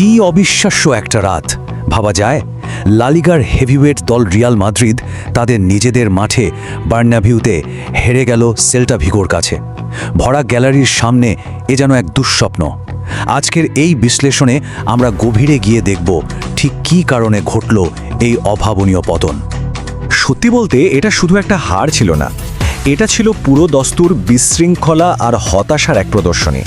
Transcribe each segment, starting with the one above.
কি অবিশ্বাস্য একটা রাত। ভাবা যায়, লালিগার হেভিওয়েট দল রিয়াল মাদ্রিদ তাদের নিজেদের মাঠে বার্নাভিউতে হেরে গেল সেল্টা ভিগোর কাছে। ভরা গ্যালারির সামনে এ যেন এক দুঃস্বপ্ন। আজকের এই বিশ্লেষণে আমরা গভীরে গিয়ে দেখব ঠিক কী কারণে ঘটল এই অভাবনীয় পতন। সত্যি বলতে, এটা শুধু একটা হার ছিল না। এটা ছিল পুরো দস্তুর বিশৃঙ্খলা আর হতাশার এক প্রদর্শনী।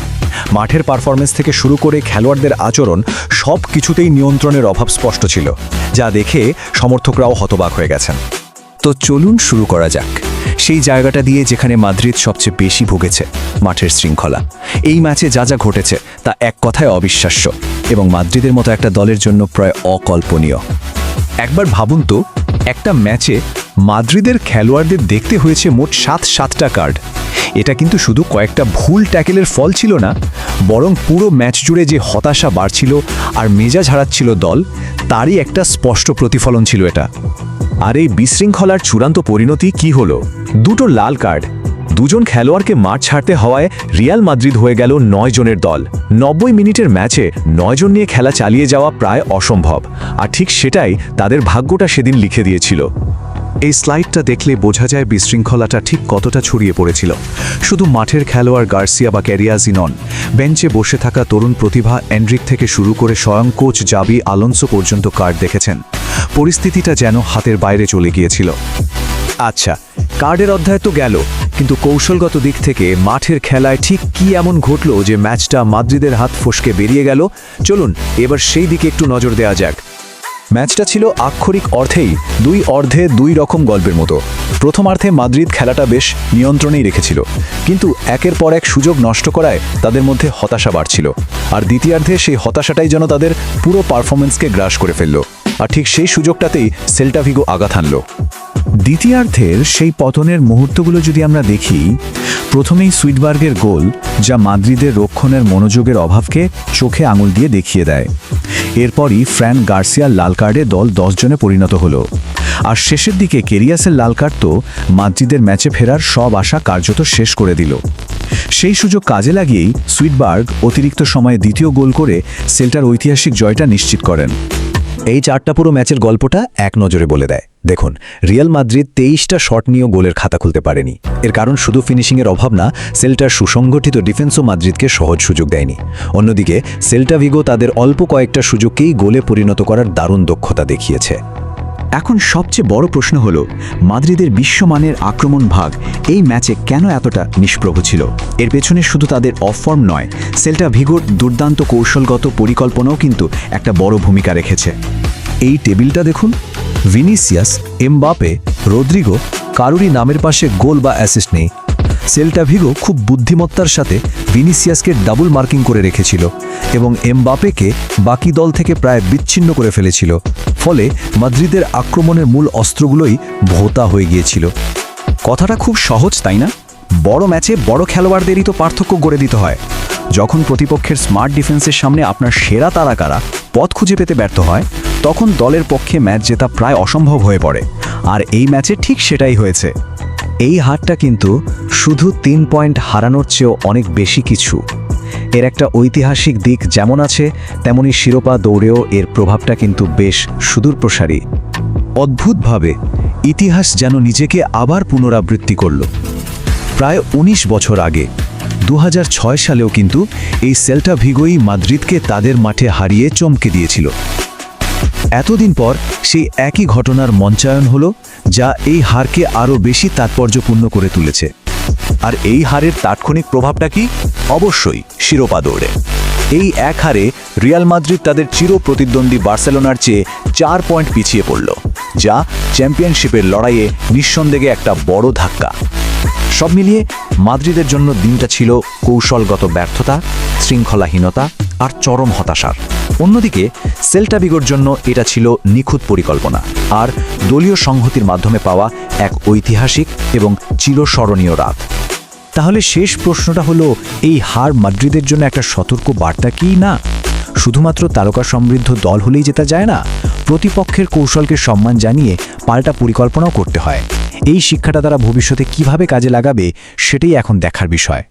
মাঠের পারফরমেন্স থেকে শুরু করে খেলোয়াড়দের আচরণ সব কিছুতেই নিয়ন্ত্রণের অভাব স্পষ্ট ছিল, যা দেখে সমর্থকরাও হতবাক হয়ে গেছেন। তো চলুন শুরু করা যাক। সেই জায়গাটা দিয়ে যেখানে মাদ্রিদ সবচেয়ে বেশি ভুগেছে, মাঠের শৃঙ্খলা। এই ম্যাচে যা যা ঘটেছে তা এক কথায় অবিশ্বাস্য এবং মাদ্রিদের মতো একটা দলের জন্য প্রায় অকল্পনীয়। একবার ভাবুন তো, একটা ম্যাচে মাদ্রিদের খেলোয়াড়দের দেখতে হয়েছে মোট সাত সাতটা কার্ড। এটা কিন্তু শুধু কয়েকটা ভুল ট্যাকেলের ফল ছিল না, বরং পুরো ম্যাচ জুড়ে যে হতাশা বাড়ছিল আর মেজাজ হারাচ্ছিল দল, তারই একটা স্পষ্ট প্রতিফলন ছিল এটা। আর এই বিশৃঙ্খলার চূড়ান্ত পরিণতি কি হলো? দুটো লাল কার্ড, দুজন খেলোয়াড়কে মাঠ ছাড়তে হওয়ায় রিয়াল মাদ্রিদ হয়ে গেল নয় জনের দল। নব্বই মিনিটের ম্যাচে নয় জন নিয়ে খেলা চালিয়ে যাওয়া প্রায় অসম্ভব, আর ঠিক সেটাই তাদের ভাগ্যটা সেদিন লিখে দিয়েছিল। এই স্লাইডটা দেখলে বোঝা যায় বিশৃঙ্খলাটা ঠিক কতটা ছড়িয়ে পড়েছিল। শুধু মাঠের খেলোয়াড় গার্সিয়া বা ক্যারিয়াজি নন, বেঞ্চে বসে থাকা তরুণ প্রতিভা এন্ড্রিক থেকে শুরু করে স্বয়ং কোচ জাবি আলোনসো পর্যন্ত কার্ড দেখেছেন। পরিস্থিতিটা যেন হাতের বাইরে চলে গিয়েছিল। আচ্ছা কার্ডের অধ্যায় তো গেল, কিন্তু কৌশলগত দিক থেকে মাঠের খেলায় ঠিক কি এমন ঘটলো যে ম্যাচটা মাদ্রিদের হাত ফসকে বেরিয়ে গেল? চলুন, এবার সেই দিকে একটু নজর দেওয়া যাক। ম্যাচটা ছিল আক্ষরিক অর্থেই দুই অর্ধে দুই রকম গল্পের মতো। প্রথমার্ধে মাদ্রিদ খেলাটা বেশ নিয়ন্ত্রণেই রেখেছিল। কিন্তু একের পর এক সুযোগ নষ্ট করায় তাদের মধ্যে হতাশা বাড়ছিল। আর দ্বিতীয়ার্ধে সেই হতাশাটাই যেন তাদের পুরো পারফরমেন্সকে গ্রাস করে ফেলল। আর ঠিক সেই সুযোগটাতেই সেল্টাভিগো আঘাত হানল। দ্বিতীয়ার্ধের সেই পতনের মুহূর্তগুলো যদি আমরা দেখি, প্রথমেই সুইটবার্গের গোল যা মাদ্রিদের রক্ষণের মনোযোগের অভাবকে চোখে আঙুল দিয়ে দেখিয়ে দেয়। এরপরই ফ্র্যান গার্সিয়ার লাল কার্ডে দল জনে পরিণত হল। আর শেষের দিকে কেরিয়াসের লাল কার্ড তো মাদ্রিদের ম্যাচে ফেরার সব আশা কার্যত শেষ করে দিল। সেই সুযোগ কাজে লাগিয়েই সুইটবার্গ অতিরিক্ত সময়ে দ্বিতীয় গোল করে সেল্টার ঐতিহাসিক জয়টা নিশ্চিত করেন। এই চারটা পুরো ম্যাচের গল্পটা এক নজরে বলে দেয়। দেখুন, রিয়াল মাদ্রিদ তেইশটা শট নিয়েও গোলের খাতা খুলতে পারেনি। এর কারণ শুধু ফিনিশিংয়ের অভাব না, সেল্টার সুসংগঠিত ডিফেন্সও মাদ্রিদকে সহজ সুযোগ দেয়নি। অন্যদিকে, সেল্টা ভিগো তাদের অল্প কয়েকটা সুযোগকেই গোলে পরিণত করার দারুণ দক্ষতা দেখিয়েছে। এখন সবচেয়ে বড় প্রশ্ন হল, মাদ্রিদের বিশ্বমানের আক্রমণ ভাগ এই ম্যাচে কেন এতটা নিষ্প্রভ ছিল? এর পেছনে শুধু তাদের অফ ফর্ম নয়, সেল্টা ভিগোর দুর্দান্ত কৌশলগত পরিকল্পনাও কিন্তু একটা বড় ভূমিকা রেখেছে। এই টেবিলটা দেখুন, ভিনিসিয়াস, এমবাপে, রদ্রিগো কারুরই নামের পাশে গোল বা অ্যাসিস্ট নেই। সেল্টা ভিগো খুব বুদ্ধিমত্তার সাথে ভিনিসিয়াসকে ডাবল মার্কিং করে রেখেছিল এবং এমবাপেকে বাকি দল থেকে প্রায় বিচ্ছিন্ন করে ফেলেছিল। ফলে মাদ্রিদের আক্রমণের মূল অস্ত্রগুলোই ভোতা হয়ে গিয়েছিল। কথাটা খুব সহজ, তাই না? বড় ম্যাচে বড় খেলোয়াড়দেরই তো পার্থক্য গড়ে দিতে হয়। যখন প্রতিপক্ষের স্মার্ট ডিফেন্সের সামনে আপনার সেরা তারাকারা পথ খুঁজে পেতে ব্যর্থ হয়, তখন দলের পক্ষে ম্যাচ জেতা প্রায় অসম্ভব হয়ে পড়ে। আর এই ম্যাচে ঠিক সেটাই হয়েছে। এই হারটা কিন্তু শুধু তিন পয়েন্ট হারানোর চেয়েও অনেক বেশি কিছু। এর একটা ঐতিহাসিক দিক যেমন আছে, তেমনি শিরোপা দৌড়েও এর প্রভাবটা কিন্তু বেশ সুদূরপ্রসারী। অদ্ভুতভাবে, ইতিহাস যেন নিজেকে আবার পুনরাবৃত্তি করল। প্রায় ১৯ বছর আগে দু হাজার ছয় সালেও কিন্তু এই সেল্টা ভিগোই মাদ্রিদকে তাদের মাঠে হারিয়ে চমকে দিয়েছিল। এতদিন পর সেই একই ঘটনার মঞ্চায়ন হল, যা এই হারকে আরও বেশি তাৎপর্যপূর্ণ করে তুলেছে। আর এই হারের তাৎক্ষণিক প্রভাবটা কি? অবশ্যই শিরোপা দৌড়ে। এই এক হারে রিয়াল মাদ্রিদ তাদের চির প্রতিদ্বন্দ্বী বার্সেলোনার চেয়ে চার পয়েন্ট পিছিয়ে পড়ল, যা চ্যাম্পিয়নশিপের লড়াইয়ে নিঃসন্দেহে একটা বড় ধাক্কা। সব মিলিয়ে মাদ্রিদের জন্য দিনটা ছিল কৌশলগত ব্যর্থতা, শৃঙ্খলাহীনতা আর চরম হতাশার। অন্যদিকে সেল্টাবিগোর জন্য এটা ছিল নিখুঁত পরিকল্পনা আর দলীয় সংহতির মাধ্যমে পাওয়া এক ঐতিহাসিক এবং চিরস্মরণীয় রাত। তাহলে শেষ প্রশ্নটা হলো, এই হার মাদ্রিদের জন্য একটা সতর্ক বার্তা কি না? শুধুমাত্র তারকা সমৃদ্ধ দল হলেই যেতে যায় না, প্রতিপক্ষের কৌশলকে সম্মান জানিয়ে পাল্টা পরিকল্পনাও করতে হয়। এই শিক্ষাটা তারা ভবিষ্যতে কীভাবে কাজে লাগাবে, সেটাই এখন দেখার বিষয়।